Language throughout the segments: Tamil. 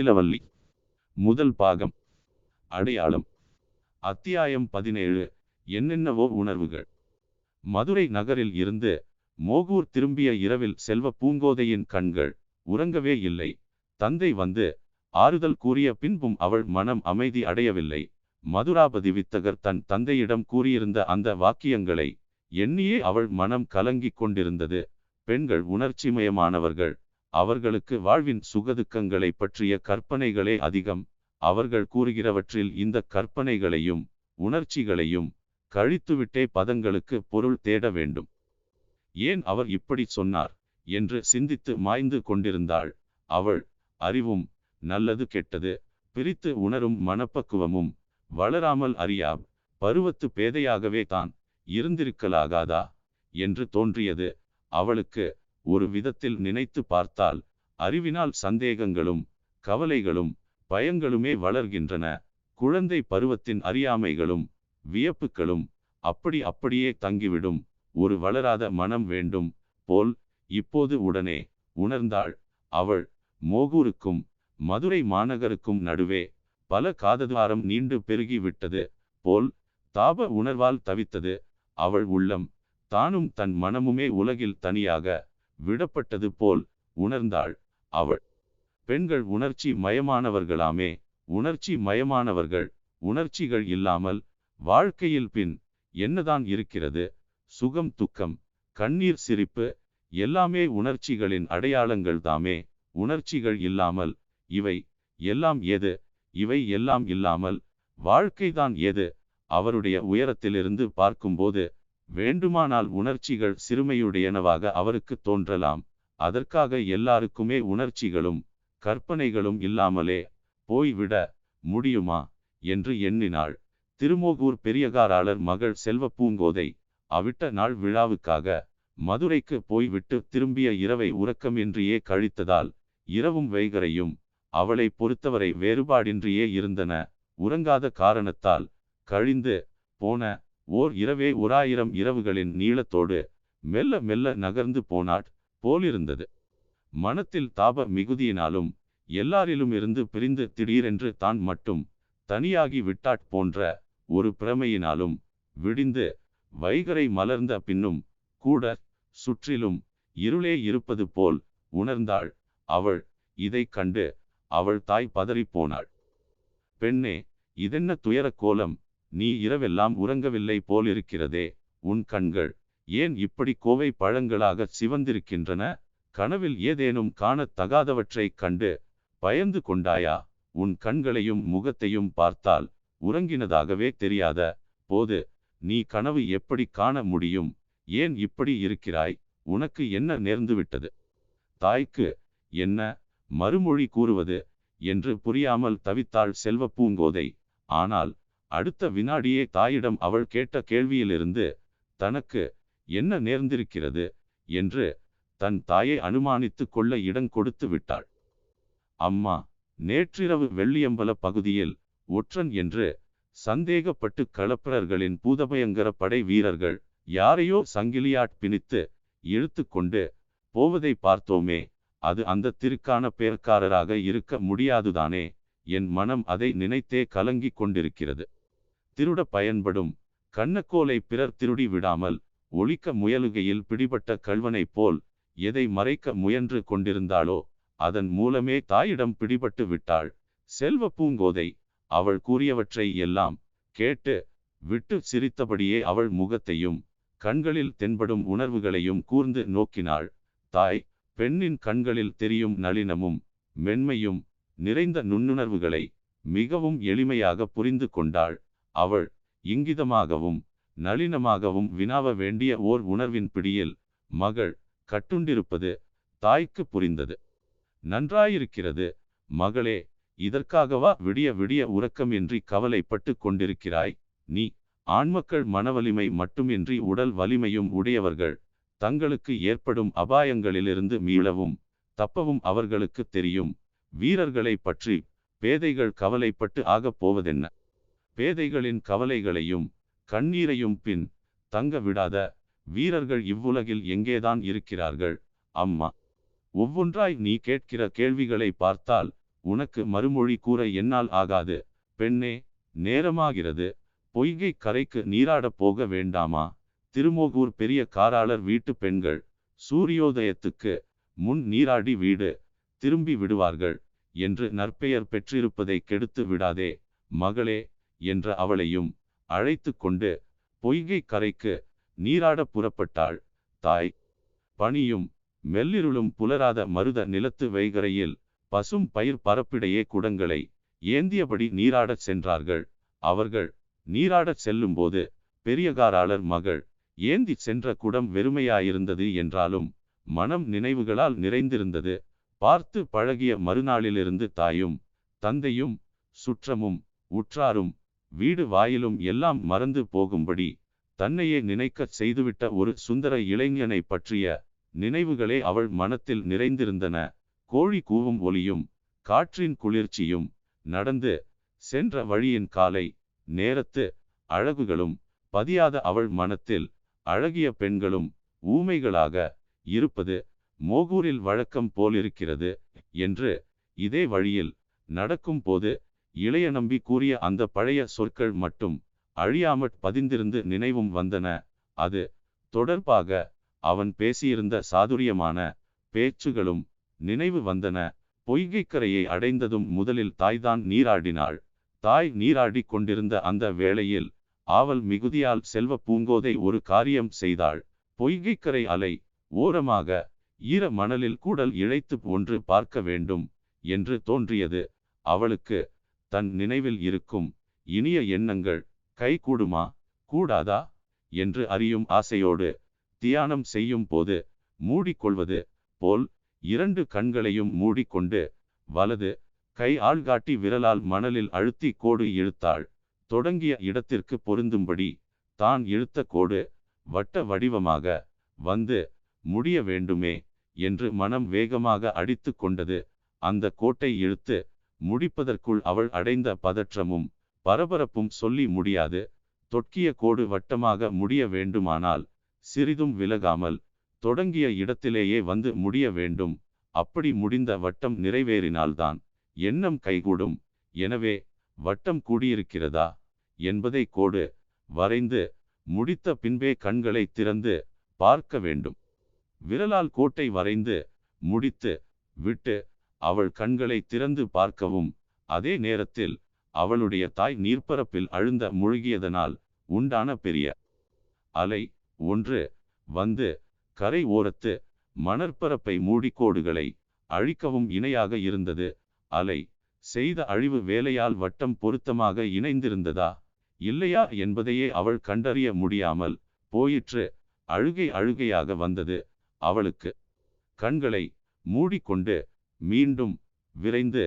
முத்திலவல்லி முதல் பாகம். அடையாளம். அத்தியாயம் பதினேழு. என்னென்னவோ உணர்வுகள். மதுரை நகரில் இருந்து மோகூர் திரும்பிய இரவில் செல்வ பூங்கோதையின் கண்கள் உறங்கவே இல்லை. தந்தை வந்து ஆறுதல் கூறிய பின்பும் அவள் மனம் அமைதி அடையவில்லை. மதுராபதி வித்தகர் தன் தந்தையிடம் கூறியிருந்த அந்த வாக்கியங்களை எண்ணியே அவள் மனம் கலங்கிக் கொண்டிருந்தது. பெண்கள் உணர்ச்சிமயமானவர்கள். அவர்களுக்கு வாழ்வின் சுகதுக்கங்களை பற்றிய கற்பனைகளே அதிகம். அவர்கள் கூறுகிறவற்றில் இந்த கற்பனைகளையும் உணர்ச்சிகளையும் கழித்துவிட்டே பதங்களுக்கு பொருள் தேட வேண்டும். ஏன் அவர் இப்படி சொன்னார்? என்று சிந்தித்து மாய்ந்து கொண்டிருந்தாள். அவள் அறிவும் நல்லது கெட்டது. பிரித்து உணரும் மனப்பக்குவமும் வளராமல் அறியா பருவத்து பேதையாகவே தான் இருந்திருக்கலாகாதா? என்று தோன்றியது. அவளுக்கு ஒரு விதத்தில் நினைத்து பார்த்தால் அறிவினால் சந்தேகங்களும் கவலைகளும் பயங்களுமே வளர்கின்றன. குழந்தை பருவத்தின் அறியாமைகளும் வியப்புகளும் அப்படி அப்படியே தங்கிவிடும். ஒரு வளராத மனம் வேண்டும் போல் இப்போது உடனே உணர்ந்தாள். அவள் மோகூருக்கும் மதுரை மாநகருக்கும் நடுவே பல காததுவாரம் நீண்டு பெருகி விட்டது போல் தாப உணர்வால் தவித்தது. அவள் உள்ளம் தானும் தன் மனமுமே உலகில் தனியாக விடப்பட்டது போல் உணர்ந்தாள் அவள். பெண்கள் உணர்ச்சி மயமானவர்களாமே உணர்ச்சி மயமானவர்கள் உணர்ச்சிகள் இல்லாமல் வாழ்க்கையில் பின் என்னதான் இருக்கிறது? சுகம் துக்கம் கண்ணீர் சிரிப்பு எல்லாமே உணர்ச்சிகளின் அடையாளங்கள் தாமே. உணர்ச்சிகள் இல்லாமல் இவை எல்லாம் எது? இவை எல்லாம் இல்லாமல் வாழ்க்கைதான் எது? அவருடைய உயரத்திலிருந்து பார்க்கும்போது வேண்டுமானால் உணர்ச்சிகள் சிறுமையுடையனவாக அவருக்கு தோன்றலாம். அதற்காக எல்லாருக்குமே உணர்ச்சிகளும் கற்பனைகளும் இல்லாமலே போய்விட முடியுமா? என்று எண்ணினாள். திருமோகூர் பெரியகாராளர் மகள் செல்வ பூங்கோதை அவிட்ட நாள் விழாவுக்காக மதுரைக்கு போய்விட்டு திரும்பிய இரவை உறக்கமின்றியே கழித்ததால் இரவும் வைகரையும் அவளை பொறுத்தவரை வேறுபாடின்றியே இருந்தன. உறங்காத காரணத்தால் கழிந்து போன ஓர் இரவே ஓராயிரம் இரவுகளின் நீளத்தோடு மெல்ல மெல்ல நகர்ந்து போனாட் போலிருந்தது. மனத்தில் தாப மிகுதியினாலும் எல்லாரிலும் இருந்து பிரிந்து திடீரென்று தான் மட்டும் தனியாகி விட்டாட் போன்ற ஒரு பிரமையினாலும் விடிந்து வைகரை மலர்ந்த பின்னும் கூட சுற்றிலும் இருளே இருப்பது போல் உணர்ந்தாள். அவள் இதை கண்டு அவள் தாய் பதறிப்போனாள் பெண்ணே இதென்ன துயர கோலம்? நீ இரவெல்லாம் உறங்கவில்லை போலிருக்கிறதே உன் கண்கள் ஏன் இப்படி கோவை பழங்களாக சிவந்திருக்கின்றன? கனவில் ஏதேனும் காணத் தகாதவற்றைக் கண்டு பயந்து கொண்டாயா? உன் கண்களையும் முகத்தையும் பார்த்தால் உறங்கினதாகவே தெரியாத போது நீ கனவு எப்படி காண முடியும்? ஏன் இப்படி இருக்கிறாய்? உனக்கு என்ன நேர்ந்துவிட்டது? தாய்க்கு என்ன மறுமொழி கூறுவது என்று புரியாமல் தவித்தாள் செல்வ பூங்கோதை. ஆனால் அடுத்த வினாடியே தாயிடம் அவள் கேட்ட கேள்வியிலிருந்து தனக்கு என்ன நேர்ந்திருக்கிறது? என்று தன் தாயை அனுமானித்து கொள்ள இடம் கொடுத்து விட்டாள். அம்மா நேற்றிரவு வெள்ளியம்பல பகுதியில் ஒற்றன் என்று சந்தேகப்பட்டு களப்பிரர்களின் பூதபயங்கர படை வீரர்கள் யாரையோ சங்கிலியாட் பிணித்து இழுத்து கொண்டு போவதை பார்த்தோமே அது அந்த திருக்கான பேர்க்காரராக இருக்க முடியாதுதானே? என் மனம் அதை நினைத்தே கலங்கிக் கொண்டிருக்கிறது. திருட பயன்படும். கண்ணக்கோலை பிறர் திருடி விடாமல் ஒழிக்க முயலுகையில் பிடிபட்ட கல்வனைப் போல் எதை மறைக்க முயன்று கொண்டிருந்தாளோ அதன் மூலமே தாயிடம் பிடிபட்டு விட்டாள். செல்வ பூங்கோதை அவள் கூறியவற்றை எல்லாம் கேட்டு விட்டு சிரித்தபடியே அவள் முகத்தையும் கண்களில் தென்படும் உணர்வுகளையும் கூர்ந்து நோக்கினாள். தாய் பெண்ணின் கண்களில் தெரியும் நளினமும் மென்மையும் நிறைந்த நுண்ணுணர்வுகளை மிகவும் எளிமையாக புரிந்து கொண்டாள். அவள் இங்கிதமாகவும் நளினமாகவும் வினாவ வேண்டிய ஓர் உணர்வின் பிடியில் மகள் கட்டுண்டிருப்பது தாய்க்கு புரிந்தது. நன்றாயிருக்கிறது மகளே இதற்காகவா விடிய விடிய உறக்கமின்றி கவலைப்பட்டு கொண்டிருக்கிறாய்? நீ ஆண்மக்கள் மனவலிமை மட்டுமின்றி உடல் வலிமையும் உடையவர்கள் தங்களுக்கு ஏற்படும் அபாயங்களிலிருந்து மீளவும் தப்பவும் அவர்களுக்கு தெரியும். வீரர்களை பற்றி பேதைகள் கவலைப்பட்டு ஆகப் போவதென்ன? பேதைகளின் கவலைகளையும் கண்ணீரையும் பின் தங்க விடாத வீரர்கள் இவ்வுலகில் எங்கேதான் இருக்கிறார்கள்? அம்மா ஒவ்வொன்றாய் நீ கேட்கிற கேள்விகளை பார்த்தால் உனக்கு மறுமொழி கூற என்னால் ஆகாது. பெண்ணே நேரமாகிறது. பொய்கை கரைக்கு நீராடப் போக வேண்டாமா? திருமோகூர் பெரிய காராளர் வீட்டு பெண்கள் சூரியோதயத்துக்கு முன் நீராடி வீடு திரும்பி விடுவார்கள் என்று நற்பெயர் பெற்றிருப்பதை கெடுத்து விடாதே. மகளே என்ற அவளையும் அழைத்து கொண்டு பொய்கை கரைக்கு நீராட புறப்பட்டாள். தாய் பனியும் மெல்லிருளும் புலராத மருத நிலத்து வைகரையில் பசும் பயிர் பரப்பிடையே குடங்களை ஏந்தியபடி நீராடச் சென்றார்கள். அவர்கள் நீராடச் செல்லும்போது பெரியகாராளர் மகள் ஏந்தி சென்ற குடம் வெறுமையாயிருந்தது என்றாலும் மனம் நினைவுகளால் நிறைந்திருந்தது. பார்த்து பழகிய மறுநாளிலிருந்து தாயும் தந்தையும் சுற்றமும் உற்றாரும் வீடு வாயிலும் எல்லாம் மறந்து போகும்படி தன்னையே நினைக்கச் செய்துவிட்ட ஒரு சுந்தர இளைஞனை பற்றிய நினைவுகளே அவள் மனத்தில் நிறைந்திருந்தன. கோழி கூவும் ஒலியும் காற்றின் குளிர்ச்சியும் நடந்து சென்ற வழியின் காலை நேரத்து அழகுகளும் பதியாத அவள் மனத்தில் அழகிய பெண்களும் ஊமைகளாக இருப்பது மோகூரில் வழக்கம் போலிருக்கிறது என்று இதே வழியில் நடக்கும் போது இளைய நம்பி கூறிய அந்த பழைய சொற்கள் மட்டும் அழியாமற் பதிந்திருந்து நினைவும் வந்தன. அது தொடர்பாக அவன் பேசியிருந்த சாதுரியமான பேச்சுகளும் நினைவு வந்தன. பொய்கைக்கரையை அடைந்ததும் முதலில் தாய்தான் நீராடினாள். தாய் நீராடி கொண்டிருந்த அந்த வேளையில் ஆவல் மிகுதியால் செல்வ பூங்கோதை ஒரு காரியம் செய்தாள். பொய்கைக்கரை அலை ஓரமாக ஈர மணலில் கூடல் இழைத்து ஒன்று பார்க்க வேண்டும் என்று தோன்றியது. அவளுக்கு தன் நினைவில் இருக்கும் இனிய எண்ணங்கள் கை கூடுமா? கூடாதா? என்று அறியும் ஆசையோடு தியானம் செய்யும் போது மூடிக்கொள்வது போல் இரண்டு கண்களையும் மூடிக்கொண்டு வலது கை ஆள்காட்டி விரலால் மணலில் அழுத்தி கோடு இழுத்தாள். தொடங்கிய இடத்திற்கு பொருந்தும்படி தான் இழுத்த கோடு வட்ட வடிவமாக வந்து முடிய வேண்டுமே என்று மனம் வேகமாக அடித்து கொண்டது. அந்த கோட்டை இழுத்து முடிப்பதற்குள் அவள் அடைந்த பதற்றமும் பரபரப்பும் சொல்லி முடியாது. தொட்கிய கோடு வட்டமாக முடிய வேண்டுமானால் சிறிதும் விலகாமல் தொடங்கிய இடத்திலேயே வந்து முடிய வேண்டும். அப்படி முடிந்த வட்டம் நிறைவேறினால்தான் எண்ணம் கைகூடும். எனவே வட்டம் கூடியிருக்கிறதா என்பதை கோடு வரைந்து முடித்த பின்பே கண்களை திறந்து பார்க்க வேண்டும். விரலால் கோட்டை வரைந்து முடித்து விட்டு அவள் கண்களை திறந்து பார்க்கவும். அதே நேரத்தில் அவளுடைய தாய் நீர்ப்பரப்பில் அழுந்த முழுகியதனால் உண்டான பெரிய அலை ஒன்று வந்து கரை ஓரத்து மணற்பரப்பை மூடிக்கோடுகளை அழிக்கவும் இணையாக இருந்தது. அலை செய்த அழிவு வேலையால் வட்டம் பொருத்தமாக இணைந்திருந்ததா? இல்லையா என்பதையே அவள் கண்டறிய முடியாமல் போயிற்று. அழுகை அழுகையாக வந்தது. அவளுக்கு கண்களை மூடிக்கொண்டு மீண்டும் விரைந்து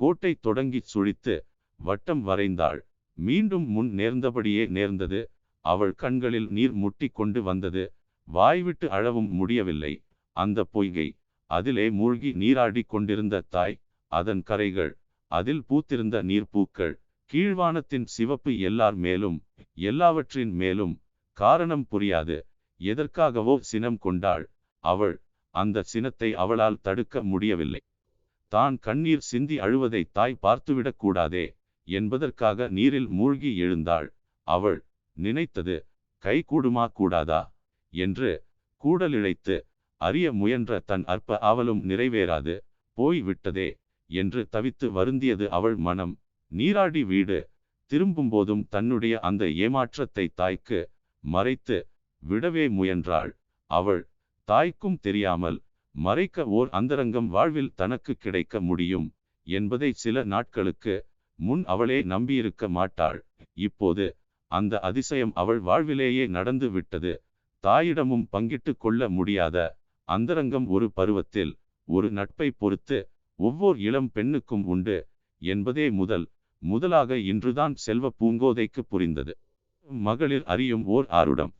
கோட்டை தொடங்கி சுழித்து வட்டம் வரைந்தாள். மீண்டும் முன் நேர்ந்தபடியே நேர்ந்தது. அவள் கண்களில் நீர் முட்டி கொண்டு வந்தது. வாய்விட்டு அழவும் முடியவில்லை. அந்த பொய்கை. அதிலே மூழ்கி நீராடி கொண்டிருந்த தாய் அதன் கரைகள். அதில் பூத்திருந்த நீர்ப்பூக்கள். கீழ்வானத்தின் சிவப்பு எல்லார் மேலும் எல்லாவற்றின் மேலும் காரணம் புரியாது. எதற்காகவோ சினம் கொண்டாள். அவள் அந்த சினத்தை அவளால் தடுக்க முடியவில்லை. தான் கண்ணீர் சிந்தி அழுவதை தாய் பார்த்துவிடக் கூடாதே என்பதற்காக நீரில் மூழ்கி எழுந்தாள். அவள் நினைத்தது கை கூடுமா கூடாதா? என்று கூடலிழைத்து அறிய முயன்ற தன் அற்ப ஆவலும் நிறைவேறாது போய் விட்டதே என்று தவித்து வருந்தியது அவள் மனம். நீராடி வீடு திரும்பும்போதும் தன்னுடைய அந்த ஏமாற்றத்தை தாய்க்கு மறைத்து விடவே முயன்றாள். அவள் தாய்க்கும் தெரியாமல் மறைக்க ஓர் அந்தரங்கம் வாழ்வில் தனக்கு கிடைக்க முடியும் என்பதை சில நாட்களுக்கு முன் அவளே நம்பியிருக்க மாட்டாள். இப்போது அந்த அதிசயம் அவள் வாழ்விலேயே நடந்து விட்டது. தாயிடமும் பங்கிட்டு கொள்ள முடியாத அந்தரங்கம் ஒரு பருவத்தில் ஒரு நட்பை பொறுத்து ஒவ்வொரு இளம் பெண்ணுக்கும் உண்டு என்பதே முதல். முதலாக இன்றுதான் செல்வ பூங்கோதைக்கு புரிந்தது. மகளிர் அறியும் ஓர் ஆருடம்.